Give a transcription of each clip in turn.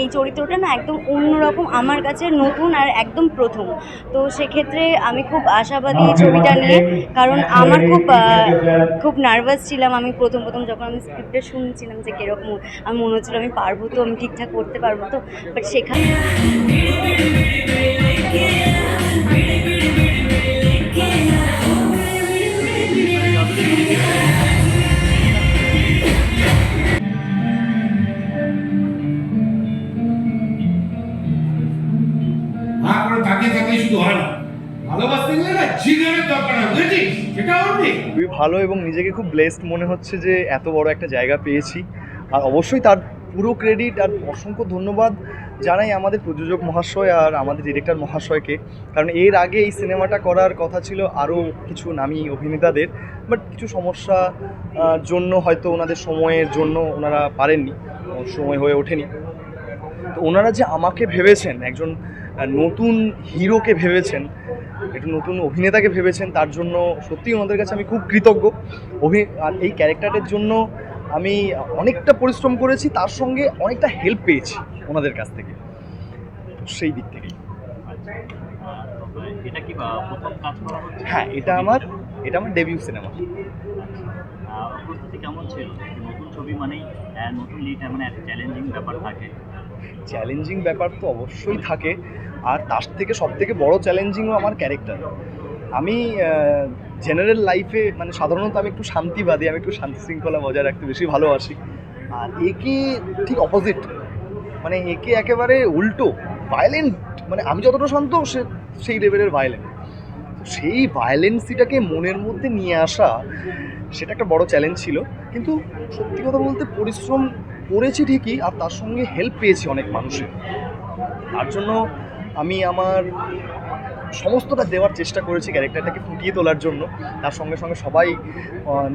এই চরিত্রটা না একদম অন্যরকম আমার কাছে নতুন আর একদম প্রথম। তো সেক্ষেত্রে আমি খুব আশাবাদী এই ছবিটা নিয়ে, কারণ আমার খুব খুব নার্ভাস ছিলাম আমি প্রথম প্রথম যখন আমি স্ক্রিপ্টটা শুনছিলাম যে কীরকম আমি মনে হচ্ছিল আমি পারব তো, আমি ঠিকঠাক করতে পারব তো বাট সেখানে হা করে তাকিয়ে থাকলে শুধু হয় না। না খুবই ভালো এবং নিজেকে খুব ব্লেসড মনে হচ্ছে যে এত বড় একটা জায়গা পেয়েছি। আর অবশ্যই তার পুরো ক্রেডিট আর অসংখ্য ধন্যবাদ জানাই আমাদের প্রযোজক মহাশয় আর আমাদের ডিরেক্টর মহাশয়কে। কারণ এর আগে এই সিনেমাটা করার কথা ছিল আরও কিছু নামী অভিনেতাদের বাট কিছু সমস্যা জন্য হয়তো ওনাদের সময়ের জন্য ওনারা পারেননি সময় হয়ে ওঠেনি। তো ওনারা যে আমাকে ভেবেছেন, একজন নতুন হিরোকে ভেবেছেন একটু নতুন অভিনেতাকে ভেবেছেন তার জন্য সত্যিই ওনাদের কাছে আমি খুব কৃতজ্ঞ। অভি আর এই ক্যারেক্টারের জন্য আমি অনেকটা পরিশ্রম করেছি তার সঙ্গে অনেকটা হেল্প পেয়েছি ওনাদের কাছ থেকে। সেই দিক থেকেই। হ্যাঁ এটা আমার এটা আমার ডেবিউ সিনেমা প্রস্তুতি কেমন ছিল? নতুন ছবি মানেই নতুন লিড মানে একটা চ্যালেঞ্জিং ব্যাপার থাকে। চ্যালেঞ্জিং ব্যাপার তো অবশ্যই থাকে। আর তার থেকে সব থেকে বড় চ্যালেঞ্জিংও আমার ক্যারেক্টার আমি জেনারেল লাইফে মানে সাধারণত আমি একটু শান্তিবাদী, আমি একটু শান্তি শৃঙ্খলা বজায় রাখতে বেশি ভালোবাসি। আর একে ঠিক অপোজিট মানে একে একেবারে উল্টো ভায়োলেন্ট মানে আমি যতটা শান্ত, সে, সেই লেভেলের ভায়োলেন্ট সেই ভায়োলেন্সিটাকে মনের মধ্যে নিয়ে আসা, সেটা একটা বড় চ্যালেঞ্জ ছিল। কিন্তু সত্যি কথা বলতে পরিশ্রম করেছি ঠিকই, আর তার সঙ্গে হেল্প পেয়েছি অনেক মানুষের। তার জন্য আমি আমার সমস্তটা দেওয়ার চেষ্টা করেছি ক্যারেক্টারটাকে ফুটিয়ে তোলার জন্য। তার সঙ্গে সঙ্গে সবাই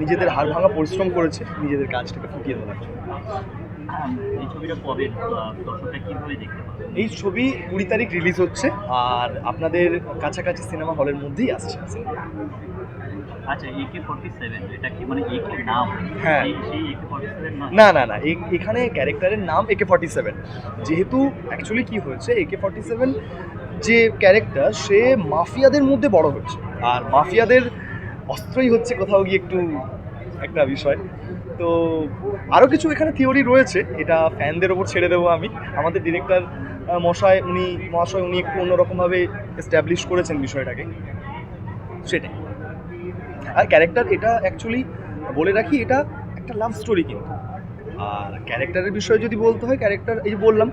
নিজেদের হাড় ভাঙা পরিশ্রম করেছে নিজেদের কাজটাকে ফুটিয়ে তোলার জন্য। এই ছবিটা কবে দর্শকরা কীভাবে দেখতে পাবে? এই ছবি কুড়ি তারিখ রিলিজ হচ্ছে আর আপনাদের কাছাকাছি সিনেমা হলের মধ্যেই আসছে। আচ্ছা একে ফর্টি সেভেন এটা কি মানে একে নাম? হ্যাঁ। না? না না এখানে ক্যারেক্টারের নাম একে ফর্টি সেভেন যেহেতু অ্যাকচুয়ালি কি হয়েছে একে ফর্টি সেভেন যে ক্যারেক্টার সে মাফিয়াদের মধ্যে বড় হচ্ছে আর মাফিয়াদের অস্ত্রই হচ্ছে কোথাও গিয়ে একটু একটা বিষয়। তো আরও কিছু এখানে থিওরি রয়েছে, এটা ফ্যানদের ওপর ছেড়ে দেবো আমি। আমাদের ডিরেক্টর মশায় উনি, মহাশয়, উনি একটু অন্যরকমভাবে এস্টাবলিশ করেছেন বিষয়টাকে। সেটাই। আর ক্যারেক্টার এটা অ্যাকচুয়ালি বলে রাখি, এটা একটা লাভ স্টোরি কিন্তু। আর ক্যারেক্টারের বিষয়ে যদি বলতে হয় ক্যারেক্টার এই যে বললাম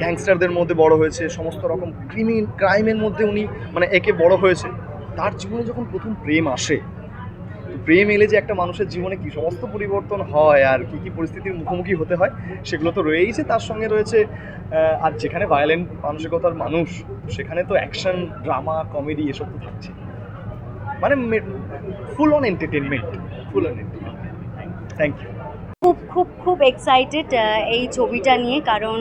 গ্যাংস্টারদের মধ্যে বড় হয়েছে, সমস্ত রকম ক্রিমিন ক্রাইমের মধ্যে উনি মানে একে বড় হয়েছে। তার জীবনে যখন প্রথম প্রেম আসে প্রেম এলে যে একটা মানুষের জীবনে কি সমস্ত পরিবর্তন হয় আর কি কি পরিস্থিতির মুখোমুখি হতে হয় সেগুলো তো রয়েইছে। তার সঙ্গে রয়েছে আর যেখানে ভায়োলেন্ট মানসিকতার মানুষ সেখানে তো অ্যাকশন ড্রামা কমেডি এসব তো থাকছে। মানে full on entertainment full on entertainment thank you খুব খুব খুব এক্সাইটেড এই ছবিটা নিয়ে। কারণ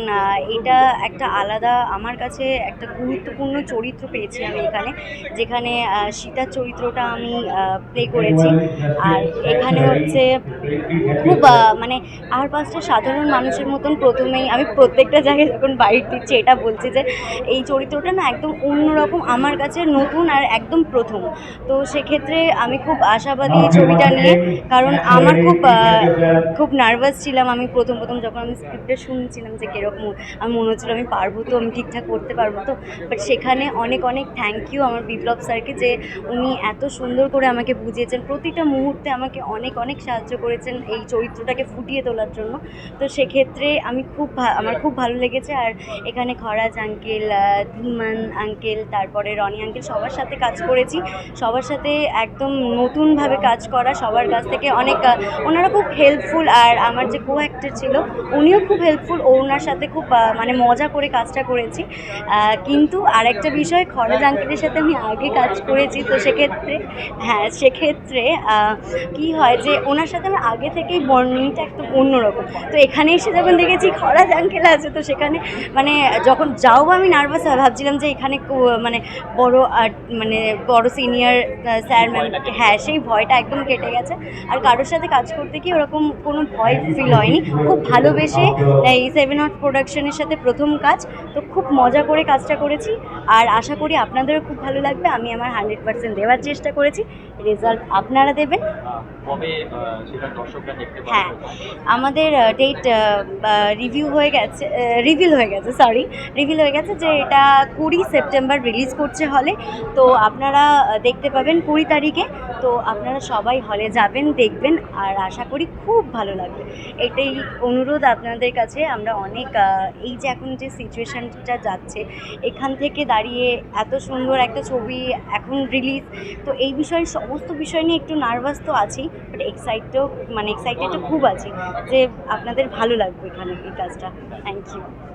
এটা একটা আলাদা, আমার কাছে একটা গুরুত্বপূর্ণ চরিত্র পেয়েছি আমি এখানে, যেখানে সীতার চরিত্রটা আমি প্লে করেছি। আর এখানে হচ্ছে খুব মানে আর পাঁচটা সাধারণ মানুষের মতন প্রথমেই আমি প্রত্যেকটা জায়গায় যখন বাইট দিচ্ছি, এটা বলছি যে এই চরিত্রটা না একদম অন্যরকম, আমার কাছে নতুন আর একদম প্রথম। তো সেক্ষেত্রে আমি খুব আশাবাদী এই ছবিটা নিয়ে, কারণ আমার খুব খুব নার্ভাস ছিলাম, আমি প্রথম প্রথম যখন আমি স্ক্রিপ্টটা শুনছিলাম যে কীরকম আমি মনে হচ্ছিল আমি পারব তো, আমি ঠিকঠাক করতে পারব তো। বাট সেখানে অনেক অনেক থ্যাংক ইউ আমার বিপ্লব স্যারকে যে উনি এত সুন্দর করে আমাকে বুঝিয়েছেন। প্রতিটা মুহূর্তে আমাকে অনেক অনেক সাহায্য করেছেন এই চরিত্রটাকে ফুটিয়ে তোলার জন্য। তো সেক্ষেত্রে আমি খুব আমার খুব ভালো লেগেছে। আর এখানে খরাজ আঙ্কেল ধীমান আঙ্কেল তারপরে রনি আঙ্কেল সবার সাথে কাজ করেছি। সবার সাথে একদম নতুনভাবে কাজ করা, সবার কাছ থেকে অনেক ওনারা খুব হেল্পফুল আর আমার যে কো অ্যাক্টর ছিল উনিও খুব হেল্পফুল ওনার সাথে খুব মানে মজা করে কাজটা করেছি। কিন্তু আরেকটা বিষয় খরাজ আঙ্কেলের সাথে আমি আগে কাজ করেছি তো সেক্ষেত্রে হ্যাঁ সেক্ষেত্রে কি হয় যে ওনার সাথে আমার আগে থেকেই বর্ণিংটা একটু অন্যরকম। তো এখানে এসে যখন দেখেছি খরাজ আঙ্কেল আছে তো সেখানে মানে যখন যাও আমি নার্ভাস হয় ভাবছিলাম যে এখানে মানে বড় আর মানে বড় সিনিয়র স্যার ম্যাম হ্যাঁ সেই ভয়টা একদম কেটে গেছে। আর কারোর সাথে কাজ করতে কি ওরকম কোনো ভয় ফিল হয়নি। খুব ভালোবেসে এই সেভেন আর্ট প্রোডাকশনের সাথে প্রথম কাজ। তো খুব মজা করে কাজটা করেছি। আর আশা করি আপনাদেরও খুব ভালো লাগবে। আমি আমার হান্ড্রেড পার্সেন্ট দেওয়ার চেষ্টা করেছি। রেজাল্ট আপনারা দেবেন। হ্যাঁ আমাদের ডেট রিভিউ হয়ে গেছে রিভিল হয়ে গেছে সরি রিভিল হয়ে গেছে যে এটা কুড়ি সেপ্টেম্বর রিলিজ করছে হলে। তো আপনারা দেখতে পাবেন কুড়ি তারিখে। তো আপনারা সবাই হলে যাবেন দেখবেন। আর আশা করি খুব ভালো লাগবে। এটাই অনুরোধ আপনাদের কাছে। আমরা অনেক এই যে এখন যে সিচুয়েশানটা যাচ্ছে এখান থেকে দাঁড়িয়ে এত সুন্দর একটা ছবি এখন রিলিজ তো এই বিষয়ে সমস্ত বিষয় নিয়ে একটু নার্ভাস তো আছি বাট এক্সাইটেড মানে এক্সাইটেড খুব আছি যে আপনাদের ভালো লাগবে এখানে এই কাজটা। Thank you